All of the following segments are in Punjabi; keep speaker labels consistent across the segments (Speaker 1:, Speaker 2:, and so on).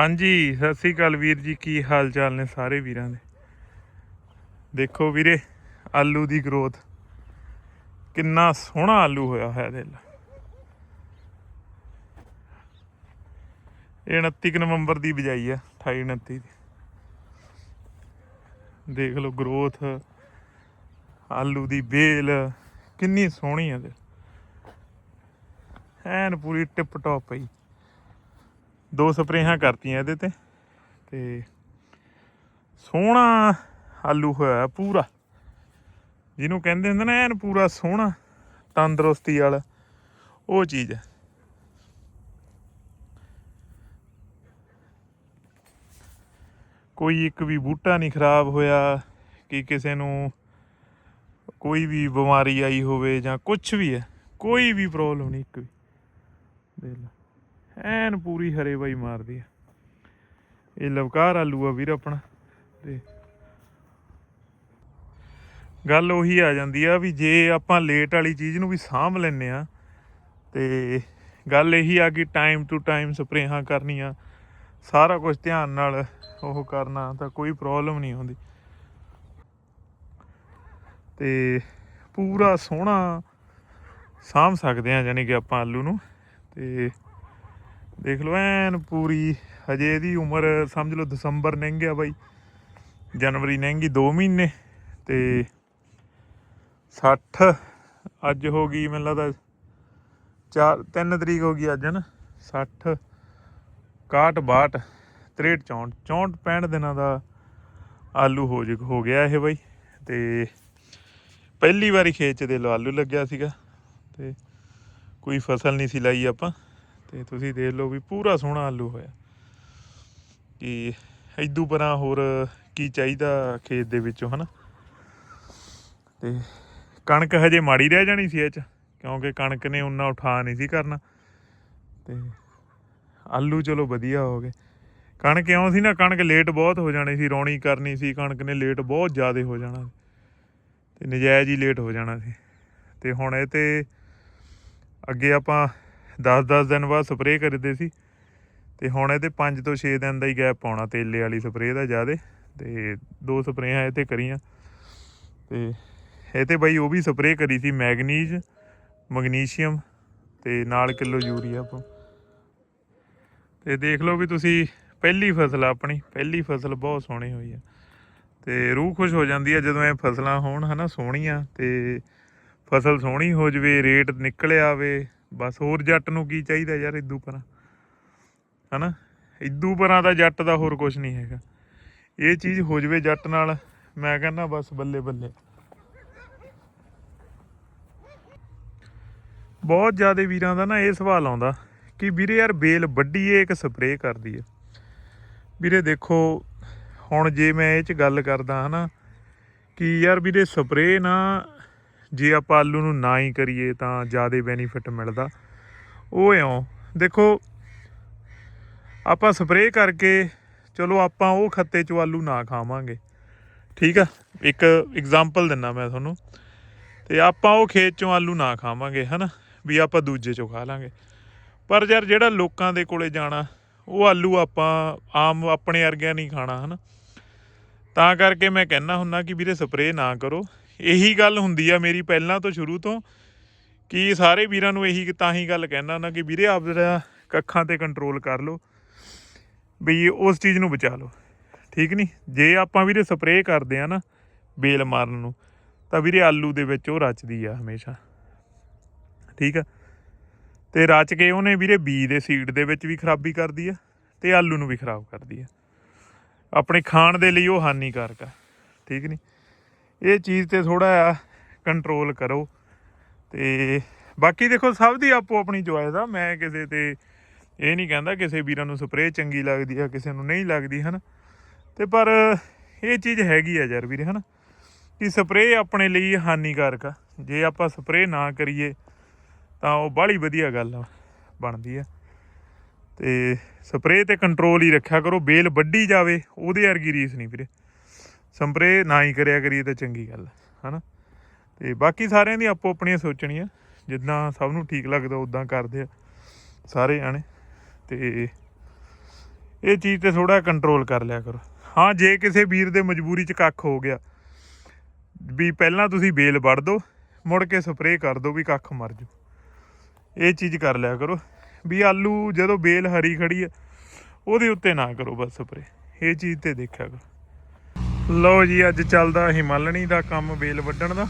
Speaker 1: ਹਾਂਜੀ, ਸਤਿ ਸ੍ਰੀ ਅਕਾਲ ਵੀਰ ਜੀ, ਕੀ ਹਾਲ ਚਾਲ ਨੇ ਸਾਰੇ ਵੀਰਾਂ ਦੇ? ਦੇਖੋ ਵੀਰੇ, ਆਲੂ ਦੀ ਗਰੋਥ ਕਿੰਨਾ ਸੋਹਣਾ ਆਲੂ ਹੋਇਆ ਹੋਇਆ ਦਿਲ ਇਹ 29 ਕੁ ਨਵੰਬਰ ਦੀ ਬਿਜਾਈ ਆ 28 29 ਦੀ। ਦੇਖ ਲਓ ਗਰੋਥ ਆਲੂ ਦੀ ਬੇਲ, ਕਿੰਨੀ ਸੋਹਣੀ ਆ ਤੇ ਐਨ ਪੂਰੀ ਟਿਪ ਟੌਪ ਪਈ। ਦੋ ਸਪਰੇਹਾਂ ਕਰਤੀਆਂ ਇਹਦੇ ਤੇ। ਤੇ ਸੋਹਣਾ ਆਲੂ ਹੋਇਆ ਪੂਰਾ। ਜਿਹਨੂੰ ਕਹਿੰਦੇ ਹੁੰਦੇ ਨਾ ਐਨ ਪੂਰਾ ਸੋਹਣਾ, ਤੰਦਰੁਸਤੀ ਵਾਲਾ। ਉਹ ਚੀਜ਼ ਹੈ। ਕੋਈ ਇੱਕ ਵੀ ਬੂਟਾ ਨਹੀਂ ਖਰਾਬ ਹੋਇਆ, ਕਿ ਕਿਸੇ ਨੂੰ ਕੋਈ ਵੀ ਬਿਮਾਰੀ ਆਈ ਹੋਵੇ ਜਾਂ ਕੁਝ ਵੀ ਹੈ, ਕੋਈ ਵੀ ਪ੍ਰੋਬਲਮ ਨਹੀਂ, ਇੱਕ ਵੀ। ਦੇਖ ਲੈ। ਐਨ ਪੂਰੀ ਹਰੇ ਬਾਈ ਮਾਰਦੀ ਆ। ਇਹ ਲਵਕਾਰ ਆਲੂ ਆ ਵੀਰ ਆਪਣਾ, ਤੇ ਗੱਲ ਉਹੀ ਆ ਜਾਂਦੀ ਆ ਵੀ ਜੇ ਆਪਾਂ ਲੇਟ ਵਾਲੀ ਚੀਜ਼ ਨੂੰ ਵੀ ਸਾਂਭ ਲੈਨੇ ਆ, ਤੇ ਗੱਲ ਇਹੀ ਆ ਕਿ ਟਾਈਮ ਟੂ ਟਾਈਮ ਸਪਰੇਹਾਂ ਕਰਨੀਆਂ, ਸਾਰਾ ਕੁਝ ਧਿਆਨ ਨਾਲ ਉਹ ਕਰਨਾ ਤਾਂ ਕੋਈ ਪ੍ਰੋਬਲਮ ਨਹੀਂ ਆਉਂਦੀ ਤੇ ਪੂਰਾ ਸੋਹਣਾ ਸਾਂਭ ਸਕਦੇ ਆ ਯਾਨੀ ਕਿ ਆਪਾਂ ਆਲੂ ਨੂੰ, ਤੇ ਦੇਖ ਲਓ, ਐਨ ਪੂਰੀ, ਹਜੇ ਇਹਦੀ ਉਮਰ ਸਮਝ ਲਓ ਦਸੰਬਰ ਲੰਘ ਗਿਆ ਬਾਈ, ਜਨਵਰੀ ਲੰਘ ਗਈ 2 ਮਹੀਨੇ ਤੇ 60 ਅੱਜ ਹੋ ਗਈ ਮੈਨੂੰ ਲੱਗਦਾ 4 3 ਤਰੀਕ ਹੋ ਗਈ ਅੱਜ ਹਨ 60 61 62 63 64 64 65 ਦਿਨਾਂ ਦਾ ਆਲੂ ਹੋ ਜ, ਹੋ ਗਿਆ ਇਹ ਬਾਈ ਤੇ ਪਹਿਲੀ ਵਾਰੀ ਖੇਤ 'ਚ ਦੇ ਲਓ ਆਲੂ ਲੱਗਿਆ ਸੀਗਾ ਤੇ ਕੋਈ ਫਸਲ ਨਹੀਂ ਸੀ ਲਾਈ ਆਪਾਂ। ਤੇ ਤੁਸੀਂ ਦੇਖ ਲਓ ਵੀ ਪੂਰਾ ਸੋਹਣਾ ਆਲੂ ਹੋਇਆ। ਕਿ ਇਦੋਂ ਪਰਾਂ ਹੋਰ ਕੀ ਚਾਹੀਦਾ ਖੇਤ ਦੇ ਵਿੱਚੋਂ, ਹਨਾ? ਤੇ ਕਣਕ ਹਜੇ ਮਾੜੀ ਰਹਿ ਜਾਣੀ ਸੀ ਇਹ ਚ, ਕਿਉਂਕਿ ਕਣਕ ਨੇ ਉਨਾ ਉਠਾ ਨਹੀਂ ਸੀ ਕਰਨਾ। ਤੇ ਆਲੂ ਚਲੋ ਵਧੀਆ ਹੋ ਗਏ। ਕਣਕ ਇਉਂ ਸੀ ਨਾ, ਕਣਕ ਲੇਟ ਬਹੁਤ ਹੋ ਜਾਣੀ ਸੀ, ਰੌਣੀ ਕਰਨੀ ਸੀ, ਕਣਕ ਨੇ ਲੇਟ ਬਹੁਤ ਜ਼ਿਆਦਾ ਹੋ ਜਾਣਾ ਤੇ ਨਜਾਇਜ਼ ਹੀ ਲੇਟ ਹੋ ਜਾਣਾ ਸੀ। ਤੇ ਹੁਣ ਇਹ ਤੇ ਅੱਗੇ ਆਪਾਂ 10-10 ਦਿਨ ਬਾਅਦ ਸਪਰੇਅ ਕਰਦੇ ਸੀ। ਤੇ ਹੁਣ ਇਹਦੇ 5 ਤੋਂ 6 ਦਿਨ ਦਾ ਹੀ ਗੈਪ ਪਾਉਣਾ ਤੇਲੇ ਵਾਲੀ ਸਪਰੇਅ ਦਾ ਜ਼ਿਆਦੇ। ਤੇ ਦੋ ਸਪਰੇਆਂ ਇਹ ਤੇ ਕਰੀਆਂ। ਤੇ ਇਹ ਤੇ ਬਾਈ ਉਹ ਵੀ ਸਪਰੇਅ ਕਰੀ ਸੀ, ਮੈਗਨੀਜ਼, ਮੈਗਨੀਸ਼ੀਅਮ ਤੇ ਨਾਲ ਕਿਲੋ ਯੂਰੀਆ ਆਪਾਂ। ਤੇ ਦੇਖ ਲਓ ਵੀ ਤੁਸੀਂ ਪਹਿਲੀ ਫਸਲ ਆਪਣੀ, ਪਹਿਲੀ ਫਸਲ ਬਹੁਤ ਸੋਹਣੀ ਹੋਈ ਆ। ਤੇ ਰੂਹ ਖੁਸ਼ ਹੋ ਜਾਂਦੀ ਆ ਜਦੋਂ ਇਹ ਫਸਲਾਂ ਹੋਣ, ਹਨਾ, ਸੋਹਣੀਆਂ। ਤੇ ਫਸਲ ਸੋਹਣੀ ਹੋ ਜਵੇ, ਰੇਟ ਨਿਕਲ ਆਵੇ। ਬਸ ਹੋਰ ਜੱਟ ਨੂੰ ਕੀ ਚਾਹੀਦਾ ਯਾਰ ਇਦੂ ਪਰਾਂ? ਹਨਾ? ਇਦੂ ਪਰਾਂ ਦਾ ਜੱਟ ਦਾ ਹੋਰ ਕੁਝ ਨਹੀਂ ਹੈਗਾ। ਇਹ ਚੀਜ਼ ਹੋ ਜਵੇ ਜੱਟ ਨਾਲ, ਮੈਂ ਕਹਿੰਦਾ ਬਸ ਬੱਲੇ ਬੱਲੇ। ਬਹੁਤ ਜ਼ਿਆਦਾ ਵੀਰਾਂ ਦਾ ਨਾ ਇਹ ਸਵਾਲ ਆਉਂਦਾ ਕਿ ਵੀਰੇ ਯਾਰ ਬੇਲ ਵੱਢੀਏ ਏ ਇੱਕ ਸਪਰੇਅ ਕਰਦੀ ਹੈ ਵੀਰੇ ਦੇਖੋ, ਹੁਣ ਜੇ ਮੈਂ ਇਹ ਚ ਗੱਲ ਕਰਦਾ ਹਨਾ ਕਿ ਯਾਰ ਵੀਰੇ ਸਪਰੇਅ ਨਾ ਜੇ ਆਪਾਂ ਆਲੂ ਨੂੰ ਨਾ ਹੀ ਕਰੀਏ ਤਾਂ ਜ਼ਿਆਦਾ ਬੈਨੀਫਿਟ ਮਿਲਦਾ। ਉਹ ਇਉਂ ਦੇਖੋ, ਆਪਾਂ ਸਪਰੇਅ ਕਰਕੇ, ਚਲੋ ਆਪਾਂ ਉਹ ਖੱਤੇ ਚੋਂ ਆਲੂ ਨਾ ਖਾਵਾਂਗੇ। ਠੀਕ ਆ? ਇੱਕ ਐਗਜ਼ਾਮਪਲ ਦਿੰਨਾ ਮੈਂ ਤੁਹਾਨੂੰ। ਤੇ ਆਪਾਂ ਉਹ ਖੇਤ ਚੋਂ ਆਲੂ ਨਾ ਖਾਵਾਂਗੇ, ਹਨਾ? ਵੀ ਆਪਾਂ ਦੂਜੇ ਚੋਂ ਖਾ ਲਾਂਗੇ। ਪਰ ਯਾਰ ਜਿਹੜਾ ਲੋਕਾਂ ਦੇ ਕੋਲੇ ਜਾਣਾ, ਉਹ ਆਲੂ ਆਪਾਂ ਆਮ ਆਪਣੇ ਵਰਗਿਆਂ ਨਹੀਂ ਖਾਣਾ, ਹਨਾ? ਤਾਂ ਕਰਕੇ ਮੈਂ ਕਹਿੰਦਾ ਹੁੰਨਾ ਕਿ ਵੀਰੇ ਸਪਰੇਅ ਨਾ ਕਰੋ। ਇਹੀ ਗੱਲ ਹੁੰਦੀ ਆ ਮੇਰੀ ਪਹਿਲਾਂ ਤੋਂ ਸ਼ੁਰੂ ਤੋਂ, ਕਿ ਸਾਰੇ ਵੀਰਾਂ ਨੂੰ ਇਹੀ ਤਾਂ ਹੀ ਗੱਲ ਕਹਿਣਾ ਹੁੰਦਾ ਕਿ ਵੀਰੇ ਆਪ ਜਿਹੜਾ ਕੱਖਾਂ ਤੇ ਕੰਟਰੋਲ ਕਰ ਲਓ, ਵੀ ਉਸ ਚੀਜ਼ ਨੂੰ ਬਚਾ ਲਓ। ਠੀਕ ਨਹੀਂ ਜੇ ਆਪਾਂ ਵੀਰੇ ਸਪਰੇਅ ਕਰਦੇ ਆ ਨਾ ਬੇਲ ਮਾਰਨ ਨੂੰ, ਤਾਂ ਵੀਰੇ ਆਲੂ ਦੇ ਵਿੱਚ ਉਹ ਰਚਦੀ ਆ ਹਮੇਸ਼ਾ। ਠੀਕ ਆ? ਤੇ ਰਚ ਕੇ ਉਹਨੇ ਵੀਰੇ ਬੀ ਦੇ ਸੀਡ ਦੇ ਵਿੱਚ ਵੀ ਖਰਾਬੀ ਕਰਦੀ ਆ ਤੇ ਆਲੂ ਨੂੰ ਵੀ ਖਰਾਬ ਕਰਦੀ ਆ। ਆਪਣੇ ਖਾਣ ਦੇ ਲਈ ਉਹ ਹਾਨੀਕਾਰਕ ਆ। ਠੀਕ ਨਹੀਂ ਇਹ ਚੀਜ਼ ਤੇ ਥੋੜਾ ਆ ਕੰਟਰੋਲ ਕਰੋ। ਤੇ ਬਾਕੀ ਦੇਖੋ, ਸਭ ਦੀ ਆਪੋ ਆਪਣੀ ਚੋਇਸ ਆ। ਮੈਂ ਕਿਸੇ ਤੇ ਇਹ ਨਹੀਂ ਕਹਿੰਦਾ ਕਿਸੇ ਵੀਰਾਂ ਨੂੰ ਸਪਰੇਅ ਚੰਗੀ ਲੱਗਦੀ ਆ, ਕਿਸੇ ਨੂੰ ਨਹੀਂ ਲੱਗਦੀ, ਹਨ? ਤੇ ਪਰ ਇਹ ਚੀਜ਼ ਹੈਗੀ ਆ ਯਾਰ ਵੀਰੇ, ਹਨ? ਕਿ ਸਪਰੇਅ ਆਪਣੇ ਲਈ ਹਾਨੀਕਾਰਕ ਆ। ਜੇ ਆਪਾਂ ਸਪਰੇਅ ਨਾ ਕਰੀਏ, ਤਾਂ ਉਹ ਬਾਹਲੀ ਵਧੀਆ ਗੱਲ ਆ, ਬਣਦੀ ਆ। ਤੇ ਸਪਰੇਅ ਤੇ ਕੰਟਰੋਲ ਹੀ ਰੱਖਿਆ ਕਰੋ। ਬੇਲ ਵੱਡੀ ਜਾਵੇ, ਉਹਦੇ ਵਰਗੀ ਰੀਸ ਨਹੀਂ ਵੀਰੇ। ਸਪਰੇਅ ਨਾ ਹੀ ਕਰਿਆ ਕਰੀਏ ਤਾਂ ਚੰਗੀ ਗੱਲ ਆ, ਹਨਾ? ਤੇ ਬਾਕੀ ਸਾਰਿਆਂ ਦੀ ਆਪੋ ਆਪਣੀਆਂ ਸੋਚਣੀਆਂ ਜਿੱਦਾਂ ਸਭ ਨੂੰ ਠੀਕ ਲੱਗਦਾ ਉਦਾਂ ਕਰਦੇ ਆ ਸਾਰੇ ਜਾਣੇ। ਤੇ ਇਹ ਚੀਜ਼ ਤੇ ਥੋੜਾ ਕੰਟਰੋਲ ਕਰ ਲਿਆ ਕਰੋ। ਹਾਂ ਜੇ ਕਿਸੇ ਵੀਰ ਦੇ ਮਜਬੂਰੀ ਚ ਕੱਖ ਹੋ ਗਿਆ ਵੀ ਪਹਿਲਾਂ ਤੁਸੀਂ ਬੇਲ ਵੜ ਦਿਓ ਮੁੜ ਕੇ ਸਪਰੇਅ ਕਰ ਦਿਓ ਵੀ ਕੱਖ ਮਰ ਜੂ। ਇਹ ਚੀਜ਼ ਕਰ ਲਿਆ ਕਰੋ ਵੀ ਆਲੂ ਜਦੋਂ ਬੇਲ ਹਰੀ ਖੜੀ ਹੈ ਉਹਦੇ ਉੱਤੇ ਨਾ ਕਰੋ ਬਸ ਸਪਰੇਅ। ਇਹ ਚੀਜ਼ ਤੇ ਦੇਖਿਆ ਕਰੋ। ਲਓ ਜੀ, ਅੱਜ ਚੱਲਦਾ ਹਿਮਾਲਣੀ ਦਾ ਕੰਮ ਬੇਲ ਵੱਢਣ ਦਾ।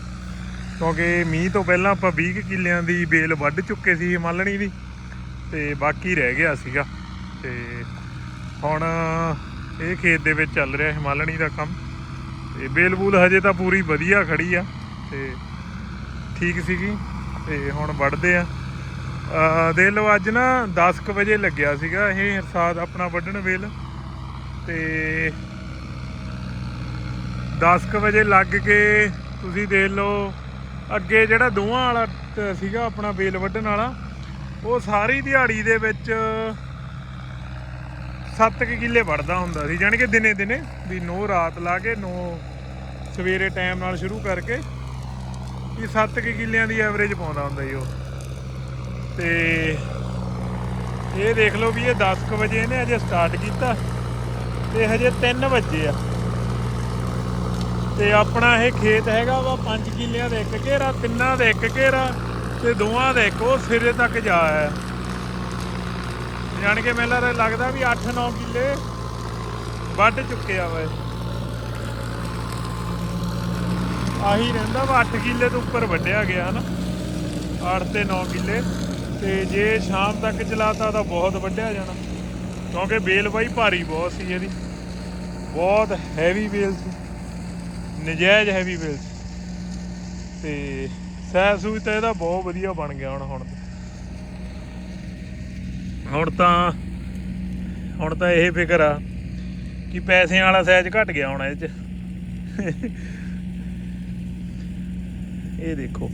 Speaker 1: ਕਿਉਂਕਿ ਮੀਂਹ ਤੋਂ ਪਹਿਲਾਂ ਆਪਾਂ 20 ਕੁ ਕਿੱਲਿਆਂ ਦੀ ਬੇਲ ਵੱਢ ਚੁੱਕੇ ਸੀ ਹਿਮਾਲਣੀ ਦੀ, ਤੇ ਬਾਕੀ ਰਹਿ ਗਿਆ ਸੀਗਾ। ਤੇ ਹੁਣ ਇਹ ਖੇਤ ਦੇ ਵਿੱਚ ਚੱਲ ਰਿਹਾ ਹਿਮਾਲਣੀ ਦਾ ਕੰਮ। ਤੇ ਬੇਲ ਬੂਲ ਹਜੇ ਤਾਂ ਪੂਰੀ ਵਧੀਆ ਖੜੀ ਆ, ਤੇ ਠੀਕ ਸੀਗੀ। ਤੇ ਹੁਣ ਵੱਢਦੇ ਆ। ਅਹ ਲਓ, ਅੱਜ ਨਾ 10 ਕੁ ਵਜੇ ਲੱਗਿਆ ਸੀਗਾ ਇਹ ਹਰਸਾਦ ਆਪਣਾ ਵੱਢਣ ਵੇਲ। ਤੇ 10 ਕੁ ਵਜੇ ਲੱਗ ਕੇ ਤੁਸੀਂ ਦੇਖ ਲਓ, ਅੱਗੇ ਜਿਹੜਾ ਦੋਹਾਂ ਵਾਲਾ ਸੀਗਾ ਆਪਣਾ ਬੇਲ ਵੱਢਣ ਵਾਲਾ, ਉਹ ਸਾਰੀ ਦਿਹਾੜੀ ਦੇ ਵਿੱਚ 7 ਕਿੱਲੇ ਵੜਦਾ ਹੁੰਦਾ ਸੀ, ਜਾਣੀ ਕਿ ਦਿਨੇ ਦਿਨੇ, ਵੀ ਨੋ ਰਾਤ ਲਾ ਕੇ ਨੋ ਸਵੇਰੇ ਟਾਈਮ ਨਾਲ ਸ਼ੁਰੂ ਕਰਕੇ ਵੀ 7 ਕਿੱਲਿਆਂ ਦੀ ਐਵਰੇਜ ਪਾਉਂਦਾ ਹੁੰਦਾ ਜੀ ਉਹ। ਤੇ ਇਹ ਦੇਖ ਲਓ ਵੀ ਇਹ 10 ਕੁ ਵਜੇ ਇਹਨੇ ਅਜੇ ਸਟਾਰਟ ਕੀਤਾ, ਤੇ ਹਜੇ 3 ਵਜੇ ਆ। ਤੇ ਆਪਣਾ ਇਹ ਖੇਤ ਹੈਗਾ ਵਾ 5 ਕਿੱਲਿਆਂ ਦਾ ਇੱਕ ਘੇਰਾ, ਤਿੰਨਾਂ ਦਾ ਇੱਕ ਘੇਰਾ ਤੇ ਦੋਵਾਂ ਦਾ ਇੱਕ, ਉਹ ਸਿਰੇ ਤੱਕ ਜਾ ਆਇਆ ਜਾਣ ਕੇ ਮੈਨੂੰ ਲੱਗਦਾ ਵੀ 8-9 ਕਿੱਲੇ ਵੱਢ ਚੁੱਕਿਆ ਵਾ ਇਹ। ਆਹੀ ਰਹਿੰਦਾ ਵਾ 8 ਕਿੱਲੇ ਤੋਂ ਉੱਪਰ ਵੱਢਿਆ ਗਿਆ, ਹਨਾ? 8 ਤੇ 9 ਕਿੱਲੇ। ਤੇ ਜੇ ਸ਼ਾਮ ਤੱਕ ਚਲਾਤਾ ਤਾਂ ਬਹੁਤ ਵੱਢਿਆ ਜਾਣਾ। ਕਿਉਂਕਿ ਬੇਲ ਬਾਈ ਭਾਰੀ ਬਹੁਤ ਸੀ ਇਹਦੀ। ਬਹੁਤ ਹੈਵੀ ਬੇਲ ਸੀ। ਨਜਾਇਜ਼ ਹੈਵੀ ਵੇਲਸ ਤੇ ਸੈਸ ਸੂਈ ਤਾਂ ਇਹਦਾ ਬਹੁਤ ਵਧੀਆ ਬਣ ਗਿਆ ਹੁਣ ਹੁਣ। ਹੁਣ ਤਾਂ ਹੁਣ ਤਾਂ ਇਹ ਫਿਕਰ ਆ ਕਿ ਪੈਸਿਆਂ ਵਾਲਾ ਸਾਈਜ਼ ਘਟ ਗਿਆ ਹੁਣ ਇਹ ਚ। ਇਹ ਦੇਖੋ,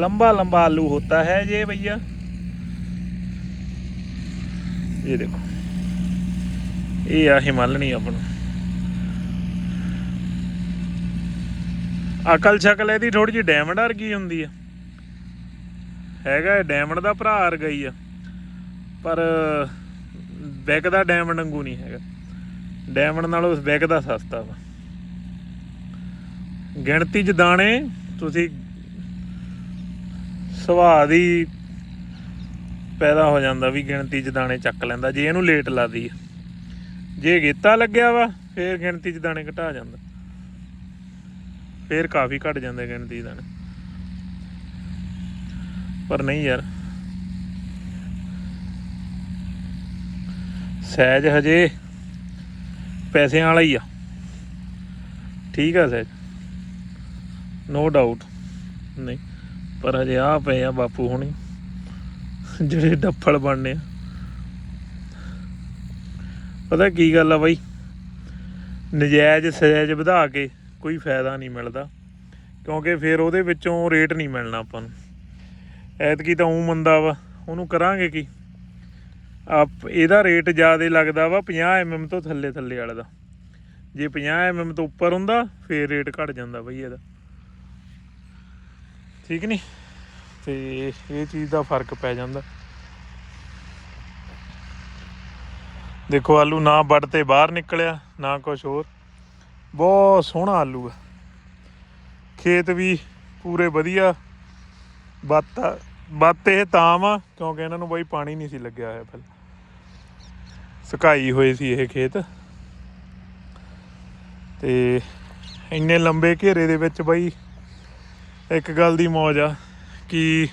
Speaker 1: ਲੰਬਾ ਲੰਬਾ ਆਲੂ ਹੁੰਦਾ ਹੈ ਜੇ ਬਈਆ। ਇਹ ਦੇਖੋ, ਇਹ ਆ ਹਿਮਾਲਣੀ ਆਪਣਾ। ਅਕਲ ਸ਼ਕਲ ਇਹਦੀ ਥੋੜੀ ਜਿਹੀ ਡਾਇਮੰਡ ਵਰਗੀ ਹੁੰਦੀ ਆ। ਹੈਗਾ ਇਹ ਡਾਇਮੰਡ ਦਾ ਭਰਾ ਵਰਗਾ ਹੀ ਆ। ਪਰ ਬੈਕ ਦਾ ਡਾਇਮੰਡ ਵਾਂਗੂ ਨਹੀਂ ਹੈਗਾ। ਡਾਇਮੰਡ ਨਾਲੋਂ ਦਾ ਸਸਤਾ ਵਾ। ਗਿਣਤੀ 'ਚ ਦਾਣੇ, ਤੁਸੀਂ ਸੁਭਾਅ ਦੀ ਪੈਦਾ ਹੋ ਜਾਂਦਾ ਵੀ ਗਿਣਤੀ 'ਚ ਦਾਣੇ ਚੱਕ ਲੈਂਦਾ, ਜੇ ਇਹਨੂੰ ਲੇਟ ਲਾਦੀ ਜੇ ਗੇਤਾ ਲੱਗਿਆ ਵਾ, ਫੇਰ ਗਿਣਤੀ 'ਚ ਦਾਣੇ ਘਟਾ ਜਾਂਦਾ। ਫੇਰ ਕਾਫੀ ਘਟ ਜਾਂਦੇ ਗਿਣਤੀ 'ਚ ਪਰ ਨਹੀਂ ਯਾਰ। ਸਹਿਜ ਹਜੇ ਪੈਸਿਆਂ ਵਾਲਾ ਹੀ ਆ। ਠੀਕ ਆ ਸਹਿਜ। ਨੋ ਡਾਊਟ ਨਹੀਂ, ਪਰ ਹਜੇ ਆ ਪਏ ਆ ਬਾਪੂ ਹੁਣੀ, ਜਿਹੜੇ ਡੱਫਲ ਬਣਨੇ ਆ। ਪਤਾ ਕੀ ਗੱਲ ਆ ਬਾਈ? ਨਜਾਇਜ਼ ਸਜਾਇਜ਼ ਵਧਾ ਕੇ ਕੋਈ ਫਾਇਦਾ ਨਹੀਂ ਮਿਲਦਾ, ਕਿਉਂਕਿ ਫਿਰ ਉਹਦੇ ਵਿੱਚੋਂ ਰੇਟ ਨਹੀਂ ਮਿਲਣਾ ਆਪਾਂ ਨੂੰ। ਐਤਕੀ ਤਾਂ ਉਹ ਮੰਦਾ ਵਾ, ਉਹਨੂੰ ਕਰਾਂਗੇ ਕੀ? ਆਪ, ਇਹਦਾ ਰੇਟ ਜ਼ਿਆਦਾ ਲੱਗਦਾ ਵਾ 50 ਐਮਐਮ ਤੋਂ ਥੱਲੇ ਥੱਲੇ ਵਾਲੇ ਦਾ। ਜੇ 50 ਐਮਐਮ ਤੋਂ ਉੱਪਰ ਹੁੰਦਾ, ਫੇਰ ਰੇਟ ਘਟ ਜਾਂਦਾ ਬਈ ਇਹਦਾ। ਠੀਕ ਨਹੀਂ ਤੇ ਇਹ ਚੀਜ਼ ਦਾ ਫ਼ਰਕ ਪੈ ਜਾਂਦਾ। ਦੇਖੋ ਆਲੂ ਨਾ ਵੱਡ ਤੇ ਬਾਹਰ ਨਿਕਲਿਆ, ਨਾ ਕੁਝ ਹੋਰ। ਬਹੁਤ ਸੋਹਣਾ ਆਲੂ ਆ। ਖੇਤ ਵੀ ਪੂਰੇ ਵਧੀਆ। ਬੱਤ ਬੱਤ ਇਹ ਤਾਂ ਆ, ਕਿਉਂਕਿ ਇਹਨਾਂ ਨੂੰ ਬਈ ਪਾਣੀ ਨਹੀਂ ਸੀ ਲੱਗਿਆ ਹੋਇਆ ਪਹਿਲਾਂ। ਸੁਕਾਈ ਹੋਈ ਸੀ ਇਹ ਖੇਤ। ਤੇ ਇੰਨੇ ਲੰਬੇ ਘੇਰੇ ਦੇ ਵਿੱਚ ਬਈ ਇੱਕ ਗੱਲ ਦੀ ਮੌਜ ਆ ਕਿ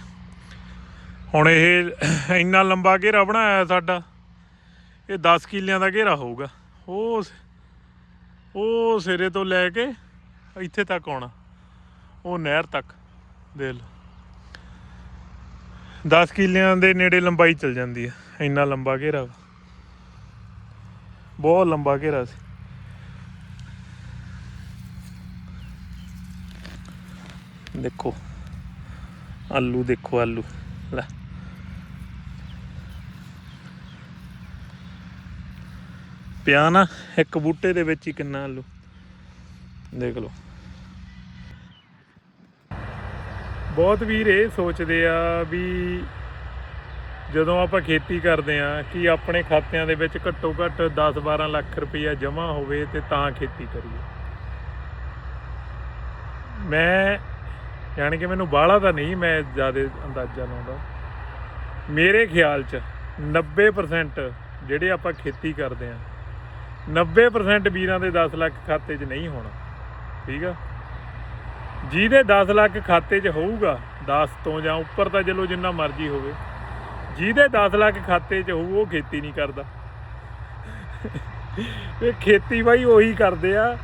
Speaker 1: ਹੁਣ ਇਹ ਇੰਨਾ ਲੰਬਾ ਘੇਰਾ ਬਣਾਇਆ ਸਾਡਾ, ਇਹ 10 ਕਿੱਲਿਆਂ ਦਾ ਘੇਰਾ ਹੋਊਗਾ। ਉਹ ਉਹ ਸਿਰੇ ਤੋਂ ਲੈ ਕੇ ਇੱਥੇ ਤੱਕ ਆਉਣਾ। ਉਹ ਨਹਿਰ ਤੱਕ ਦੇਖ ਲਓ 10 ਕਿੱਲਿਆਂ ਦੇ ਨੇੜੇ ਲੰਬਾਈ ਚਲ ਜਾਂਦੀ ਹੈ ਇੰਨਾ ਲੰਬਾ ਘੇਰਾ ਵਾ। ਬਹੁਤ ਲੰਬਾ ਘੇਰਾ ਸੀ। ਦੇਖੋ, ਆਲੂ ਦੇਖੋ ਆਲੂ ਲੈ ਪਿਆ ਨਾ, ਇੱਕ ਬੂਟੇ ਦੇ ਵਿੱਚ ਹੀ ਕਿੰਨਾ ਆਲੂ। ਦੇਖ ਲਓ। ਬਹੁਤ ਵੀਰ ਇਹ ਸੋਚਦੇ ਆ ਵੀ ਜਦੋਂ ਆਪਾਂ ਖੇਤੀ ਕਰਦੇ ਆ ਕਿ ਆਪਣੇ ਖਾਤਿਆਂ ਦੇ ਵਿੱਚ ਘੱਟੋ ਘੱਟ 10-12 ਲੱਖ ਰੁਪਈਆ ਜਮ੍ਹਾਂ ਹੋਵੇ ਤੇ ਤਾਂ ਖੇਤੀ ਕਰੀਏ। ਮੈਂ, ਯਾਨੀ ਕਿ ਮੈਨੂੰ ਬਾਹਲਾ ਤਾਂ ਨਹੀਂ, ਮੈਂ ਜ਼ਿਆਦਾ ਅੰਦਾਜ਼ਾ ਲਾਉਂਦਾ। ਮੇਰੇ ਖਿਆਲ 'ਚ 90% ਜਿਹੜੇ ਆਪਾਂ ਖੇਤੀ ਕਰਦੇ ਆ 90% ਵੀਰਾਂ ਦੇ 10 ਲੱਖ ਖਾਤੇ 'ਚ ਨਹੀਂ ਹੋਣਾ। ਠੀਕ ਆ? ਜਿਹਦੇ 10 ਲੱਖ ਖਾਤੇ 'ਚ ਹੋਊਗਾ 10 ਤੋਂ ਜਾਂ ਉੱਪਰ ਤਾਂ ਚਲੋ ਜਿੰਨਾ ਮਰਜ਼ੀ ਹੋਵੇ। ਜਿਹਦੇ 10 ਲੱਖ ਖਾਤੇ 'ਚ ਹੋਊ, ਉਹ ਖੇਤੀ ਨਹੀਂ ਕਰਦਾ। ਇਹ ਖੇਤੀ ਬਾਈ ਉਹੀ ਕਰਦੇ ਆ,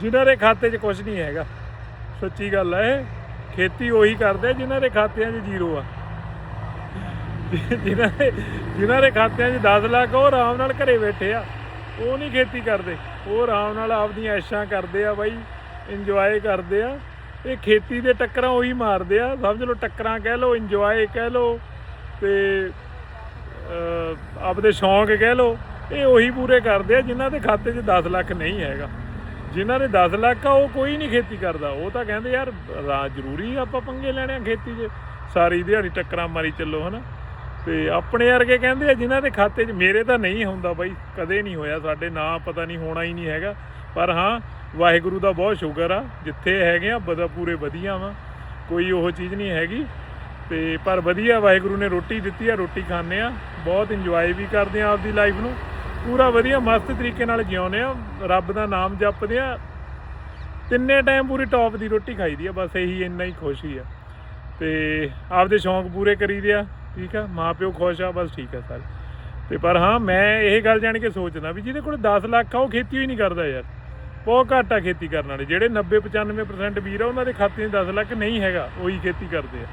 Speaker 1: ਜਿਨ੍ਹਾਂ ਦੇ ਖਾਤੇ 'ਚ ਕੁਝ ਨਹੀਂ ਹੈਗਾ। ਸੱਚੀ ਗੱਲ ਹੈ ਇਹ। ਖੇਤੀ ਉਹੀ ਕਰਦੇ ਆ, ਜਿਨ੍ਹਾਂ ਦੇ ਖਾਤਿਆਂ 'ਚ ਜ਼ੀਰੋ ਆ। ਜਿਨ੍ਹਾਂ ਦੇ ਜਿਨ੍ਹਾਂ ਦੇ ਖਾਤਿਆਂ 'ਚ 10 ਲੱਖ, ਉਹ ਆਰਾਮ ਨਾਲ ਘਰੇ ਬੈਠੇ ਆ। ਉਹ ਨਹੀਂ ਖੇਤੀ ਕਰਦੇ। ਉਹ ਆਰਾਮ ਨਾਲ ਆਪਦੀਆਂ ਐਸ਼ਾਂ ਕਰਦੇ ਆ ਬਾਈ ਇੰਜੋਏ ਕਰਦੇ ਆ। ਇਹ ਖੇਤੀ ਦੇ ਟੱਕਰਾਂ ਉਹੀ ਮਾਰਦੇ ਆ। ਸਮਝ ਲਓ ਟੱਕਰਾਂ ਕਹਿ ਲਓ ਇੰਜੋਏ ਕਹਿ ਲਓ ਤੇ ਆਪਦੇ ਸ਼ੌਂਕ ਕਹਿ ਲਓ, ਇਹ ਉਹੀ ਪੂਰੇ ਕਰਦੇ ਆ ਜਿਨ੍ਹਾਂ ਦੇ ਖਾਤੇ 'ਚ 10 ਲੱਖ ਨਹੀਂ ਹੈਗਾ। ਜਿਨ੍ਹਾਂ ਦੇ 10 ਲੱਖ ਆ, ਉਹ ਕੋਈ ਨਹੀਂ ਖੇਤੀ ਕਰਦਾ। ਉਹ ਤਾਂ ਕਹਿੰਦੇ ਯਾਰ ਜ਼ਰੂਰੀ ਆਪਾਂ ਪੰਗੇ ਲੈਣੇ ਆ ਖੇਤੀ 'ਚ। ਸਾਰੀ ਦਿਹਾੜੀ ਟੱਕਰਾਂ ਮਾਰੀ ਚੱਲੋ, ਹਨਾ। ਤੇ ਆਪਣੇ ਵਰਗੇ ਕਹਿੰਦੇ ਆ, ਜਿਨ੍ਹਾਂ ਦੇ ਖਾਤੇ 'ਚ ਮੇਰੇ ਤਾਂ ਨਹੀਂ ਹੁੰਦਾ ਬਾਈ, ਕਦੇ ਨਹੀਂ ਹੋਇਆ ਸਾਡੇ ਨਾਂ ਪਤਾ ਨਹੀਂ, ਹੋਣਾ ਹੀ ਨਹੀਂ ਹੈਗਾ। ਪਰ ਹਾਂ, ਵਾਹਿਗੁਰੂ ਦਾ ਬਹੁਤ ਸ਼ੁਕਰ ਆ, ਜਿੱਥੇ ਹੈਗੇ ਆ, ਬਦਾ, ਪੂਰੇ ਵਧੀਆ ਵਾ, ਕੋਈ ਉਹ ਚੀਜ਼ ਨਹੀਂ ਹੈਗੀ। ਤੇ ਪਰ ਵਧੀਆ, ਵਾਹਿਗੁਰੂ ਨੇ ਰੋਟੀ ਦਿੱਤੀ ਆ, ਰੋਟੀ ਖਾਂਦੇ ਆ, ਬਹੁਤ ਇੰਜੋਏ ਵੀ ਕਰਦੇ ਆ ਆਪਦੀ ਲਾਈਫ ਨੂੰ। ਪੂਰਾ ਵਧੀਆ, ਮਸਤ ਤਰੀਕੇ ਨਾਲ ਜਿਉਂਦੇ ਆ, ਰੱਬ ਦਾ ਨਾਮ ਜਪਦੇ ਆ। ਤਿੰਨੇ ਟਾਈਮ ਪੂਰੀ ਟੌਪ ਦੀ ਰੋਟੀ ਖਾਈਦੀ ਆ, ਬਸ ਇਹੀ ਇੰਨਾ ਹੀ ਖੁਸ਼ੀ ਆ। ਤੇ ਆਪਦੇ ਸ਼ੌਂਕ ਪੂਰੇ ਕਰੀਦੇ ਆ। ਠੀਕ ਆ, ਮਾਪਿਓ ਖੁਸ਼ ਆ, ਬਸ ਠੀਕ ਆ ਸਰ। ਤੇ ਪਰ ਹਾਂ, ਮੈਂ ਇਹ ਗੱਲ ਜਾਣ ਕੇ ਸੋਚਦਾ ਵੀ ਜਿਹਦੇ ਕੋਲ 10 ਲੱਖ ਆ, ਉਹ ਖੇਤੀ ਹੀ ਨਹੀਂ ਕਰਦਾ ਯਾਰ। ਬਹੁਤ ਘੱਟ ਆ ਖੇਤੀ ਕਰਨ ਵਾਲੇ, ਜਿਹੜੇ 90 95% ਵੀਰ ਆ, ਉਹਨਾਂ ਦੇ ਖਾਤੇ 'ਚ 10 ਲੱਖ ਨਹੀਂ ਹੈਗਾ, ਉਹੀ ਖੇਤੀ ਕਰਦੇ ਆ।